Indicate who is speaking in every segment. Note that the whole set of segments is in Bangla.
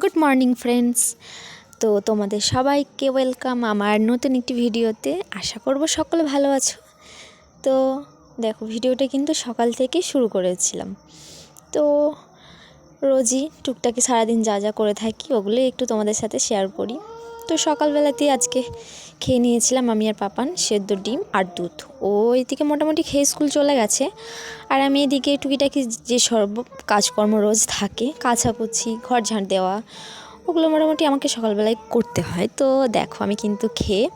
Speaker 1: গুড মর্নিং ফ্রেন্ডস তো তোমাদের সবাইকে ওয়েলকাম আমার নতুন একটি ভিডিওতে। আশা করব সকলে ভালো আছো। তো দেখো, ভিডিওটা কিন্তু সকাল থেকে শুরু করেছিলাম। তো রোজই টুকটাকি সারাদিন যা যা করে থাকি, ওগুলোই একটু তোমাদের সাথে শেয়ার করি। তো সকালবেলাতেই আজকে খেয়ে নিয়েছিলাম আমি আর পাপান সেদ্ধ ডিম আর দুধ। ও এদিকে মোটামুটি খেয়ে স্কুল চলে গেছে। আর আমি এদিকে টুকিটাকি যে সর্ব কাজকর্ম রোজ থাকে কাছাকুচি ঘর ঝাঁট দেওয়া, ওগুলো মোটামুটি আমাকে সকালবেলায় করতে হয়। তো দেখো আমি কিন্তু খেয়ে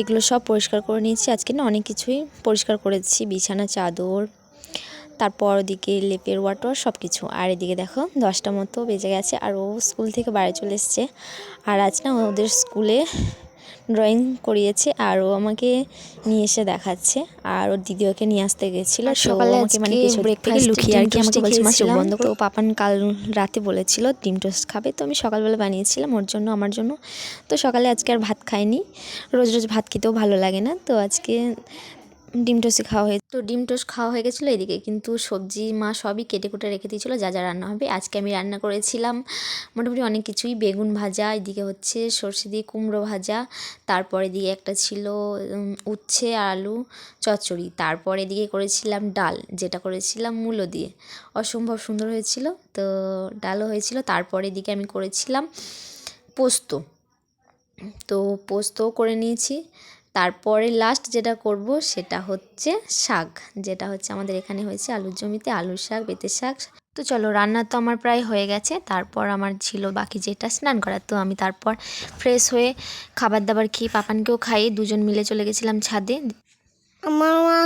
Speaker 1: এগুলো সব পরিষ্কার করে নিয়েছি। আজকে না অনেক কিছুই পরিষ্কার করেছি। বিছানা, চাদর তারপর ওদিকে লেপের ওয়াটার সব কিছু আর এদিকে দেখো দশটা মতো বেজে গেছে আর ও স্কুল থেকে বাড়ি চলে এসছে। আর আজ না ওদের স্কুলে ড্রয়িং করিয়েছে আর ও আমাকে নিয়ে এসে দেখাচ্ছে। আর ওর দিদি ওকে নিয়ে আসতে গেছিল সকালে আমাকে মানে থেকে লুকিয়ে আর কি আমাকে বলছে মা চোখ
Speaker 2: খেয়েছিলাম।
Speaker 1: বন্ধ তো পাপান কাল রাতে বলেছিল ডিম টোস্ট খাবে। তো আমি সকালবেলা বানিয়েছিলাম ওর জন্য আমার জন্য। তো সকালে আজকে আর ভাত খাইনি। রোজ রোজ ভাত খেতেও ভালো লাগে না। তো আজকে ডিম টোস্টই খাওয়া হয়েছে তো ডিম টোস্ট খাওয়া হয়ে গেছিল এদিকে, কিন্তু সবজি মা সবই কেটে কুটে রেখে দিয়েছিলো, যা যা রান্না হবে। আজকে আমি রান্না করেছিলাম মোটামুটি অনেক কিছুই, বেগুন ভাজা, এদিকে হচ্ছে সর্ষে দিয়ে কুমড়ো ভাজা, তারপর এদিকে একটা ছিল উচ্ছে, আলু, চচ্চড়ি, তারপর এদিকে করেছিলাম ডাল, যেটা করেছিলাম মূলো দিয়ে। অসম্ভব সুন্দর হয়েছিল, তো ডালও হয়েছিল, তারপরে এদিকে আমি করেছিলাম পোস্ত। তো পোস্তও করে নিয়েছি তারপরে লাস্ট যেটা করব সেটা হচ্ছে শাক যেটা হচ্ছে আমাদের এখানে হয়েছে আলুর জমিতে আলুর শাক বেতের শাক। তো চলো রান্না তো আমার প্রায় হয়ে গেছে। তারপর আমার ছিল বাকি যেটা স্নান করার। তো আমি তারপর ফ্রেশ হয়ে খাবার দাবার খেয়ে পাপানকেও খাইয়ে দুজন মিলে চলে গেছিলাম ছাদে।
Speaker 2: আমার মা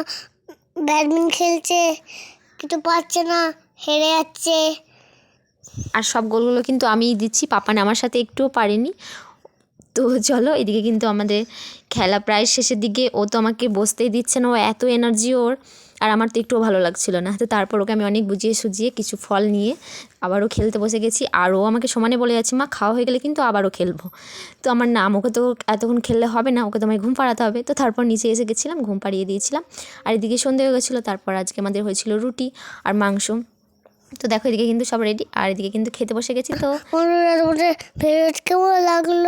Speaker 2: ব্যাডমিন্টন খেলছে কিছু পাচ্ছে না হেরে যাচ্ছে।
Speaker 1: আর সব গোলগুলো কিন্তু আমিই দিচ্ছি পাপান আমার সাথে একটুও পারেনি। তো চলো, এদিকে কিন্তু আমাদের খেলা প্রায় শেষের দিকে। ও তো আমাকে বসতেই দিচ্ছে না, ও এত এনার্জি ওর, আর আমার তো একটুও ভালো লাগছিল না। তো তারপর ওকে আমি অনেক বুঝিয়ে সুজিয়ে কিছু ফল নিয়ে আবারও খেলতে বসে গেছি। আর ও আমাকে সমানে বলে যাচ্ছে, মা, খাওয়া হয়ে গেলে কিন্তু আবারও খেলব। তো আমার নাম, ওকে তো এতক্ষণ খেললে হবে না, ওকে তো আমায় ঘুম পাড়াতে হবে। তো তারপর নিচে এসে গেছিলাম, ঘুম পাড়িয়ে দিয়েছিলাম। আর এদিকে সন্ধে হয়ে গেছিল, তারপর আজকে আমাদের হয়েছিল রুটি আর মাংস। তো দেখো, এদিকে কিন্তু সব রেডি আর এদিকে কিন্তু খেতে বসে গেছি তো।
Speaker 2: লাগল?